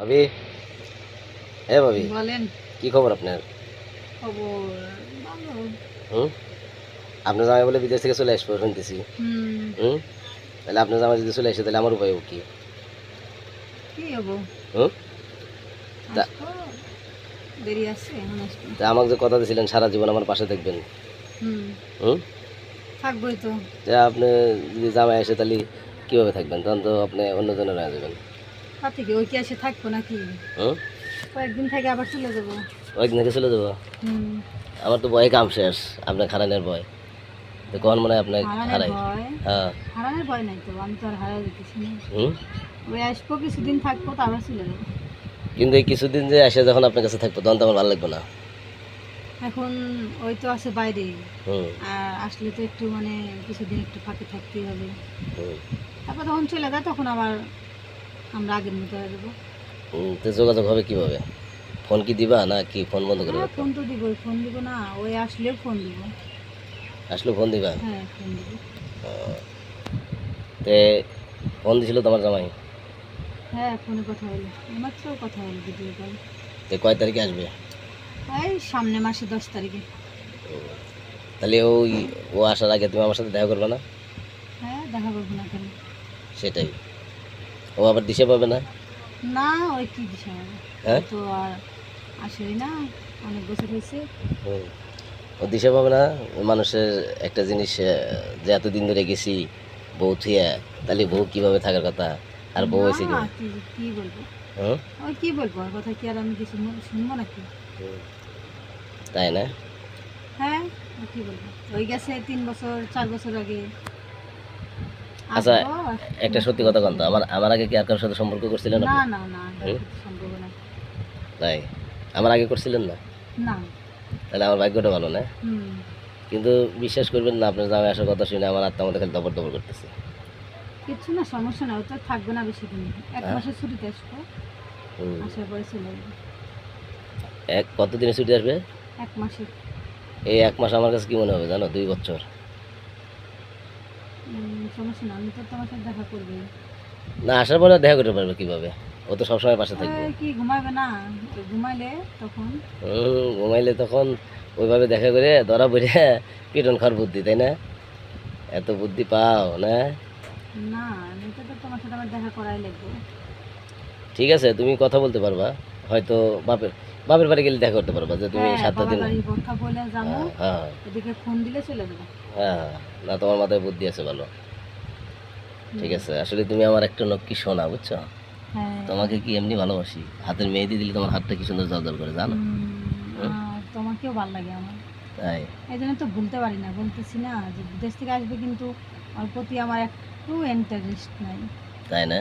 ভাবি? হে ভাবি বলেন। কি খবর আপনার? খবর ভালো। হুম? আপনার জামাই বলে বিদেশ থেকে চলে আসব শুনতেছি। হুম। তাহলে আপনার জামাই যদি চলে আসে তাহলে আমার উপায় কি? কি হব? হুম? দেরি আছে তা আমাকে যে কথা দিয়েছিলেন সারা জীবন আমার পাশে থাকবেন। হুম। হুম? থাকবোই তো। আপনি যদি জামাই আসে তাহলে কীভাবে থাকবেন? তখন তো আপনি অন্যজনের হয়ে যাবেন। তা থেকে ওই কি এসে থাকব নাকি? হুম কয়েকদিন থেকে আবার চলে যাব। ওইদিন থেকে চলে যাব? আমার তো ভয় কাম শেষ আপনার খারানের ভয়। তো কখন মনে হয় আপনার হারাই হ্যাঁ। হারানোর ভয় নাই তো আমি তো আর হারা দিতেছি না ওই আসব কিছুদিন থাকব তারপর চলে যাব। কিন্তু এই কিছুদিন যে এসে যখন আপনার কাছে থাকব তখন তো আমার ভালো লাগবে না। এখন ওই তো আছে বাইরে। আর আসলে তো একটু মানে কিছুদিন একটু ফাঁকে থাকতেই হবে। তারপর যখন চলে যায় তখন আবার আমরা আগের মতো হয়ে যাব। তো যোগাযোগ হবে কীভাবে? ফোন কি দিবা না কি ফোন বন্ধ করে হ্যাঁ ফোন তো দিব ফোন দিব না ওই আসলেও ফোন দিব। আসলে ফোন দিবা? হ্যাঁ ফোন দিব। তে ফোন দিছিল তোমার জামাই? হ্যাঁ ফোনে কথা হলো মাত্র কথা হলো ভিডিও কল। তে কয় তারিখে আসবে? এই সামনে মাসে দশ তারিখে। তাহলে ওই ও আসার আগে তুমি আমার সাথে দেখা করবে না? হ্যাঁ দেখা করব না কেন? সেটাই। ও আবার দিশে পাবে না? না ওই কি দিশা হ্যাঁ? তো আর আসেই না অনেক বছর হয়েছে। ও দিশে পাবে না? মানুষের একটা জিনিস যে এতদিন ধরে গেছি বউ থুয়া তাহলে বউ কীভাবে থাকার কথা? আর বউ হয়েছে কি কি বলব? ওই কি বলব ওর কথা কি আর আমি কিছু শুনব নাকি। তাই না? হ্যাঁ আর কি বলব? ওই গেছে তিন বছর চার বছর আগে। আচ্ছা, একটা সত্যি কথা বলতো আমার আমার আগে কি আর কারোর সাথে সম্পর্ক করছিলেন না না না তাই আমার আগে করছিলেন না? না। তাহলে আমার ভাগ্যটা ভালো না? কিন্তু বিশ্বাস করবেন না আপনার জামাই আসার কথা শুনে আমার আত্মা মধ্যে খালি দবর দবর করতেছে। কিচ্ছু না সমস্যা না ও তো থাকবে না বেশি দিন। এক হ্যাঁ? মাসের ছুটিতে আসব। আসার পরে চলে এক কতদিনে ছুটি আসবে? এক মাসে এই এক মাস আমার কাছে কি মনে হবে জানো? দুই বছর। সমস্যা না আমি তো তোমার সাথে দেখা করবে। না আসার পরে দেখা করতে পারবে কীভাবে? ও তো সবসময় পাশে থাকবে। কি ঘুমাবে না? ঘুমাইলে তখন? ঘুমাইলে তখন ওইভাবে দেখা করে ধরা পড়ে পিটন খাওয়ার বুদ্ধি তাই না? এত বুদ্ধি পাও না? না এটা তো তোমার সাথে আমার দেখা করাই লাগবে। ঠিক আছে তুমি কথা বলতে পারবা। হয়তো বাপের বাপের বাড়ি গেলে দেখা করতে পারবা যে তুমি হ্যাঁ সাতটা দিন হ্যাঁ ওদিকে ফোন দিলে চলে যাব। হ্যাঁ না তোমার মাথায় বুদ্ধি আছে ভালো। ঠিক আছে? আসলে তুমি আমার একটা নক্কি শোনা বুঝছ? হ্যাঁ। তোমাকে কি এমনি ভালোবাসি? হাতের মেহেদি দিলে তোমার হাতটা কি সুন্দর জল করে জানো? তোমাকেও ভালো লাগে আমার। তাই? এই জন্য তো ভুলতে পারি না বলতেছি না যে বিদেশ থেকে আসবে কিন্তু ওর প্রতি আমার একটু ইন্টারেস্ট নাই। তাই না?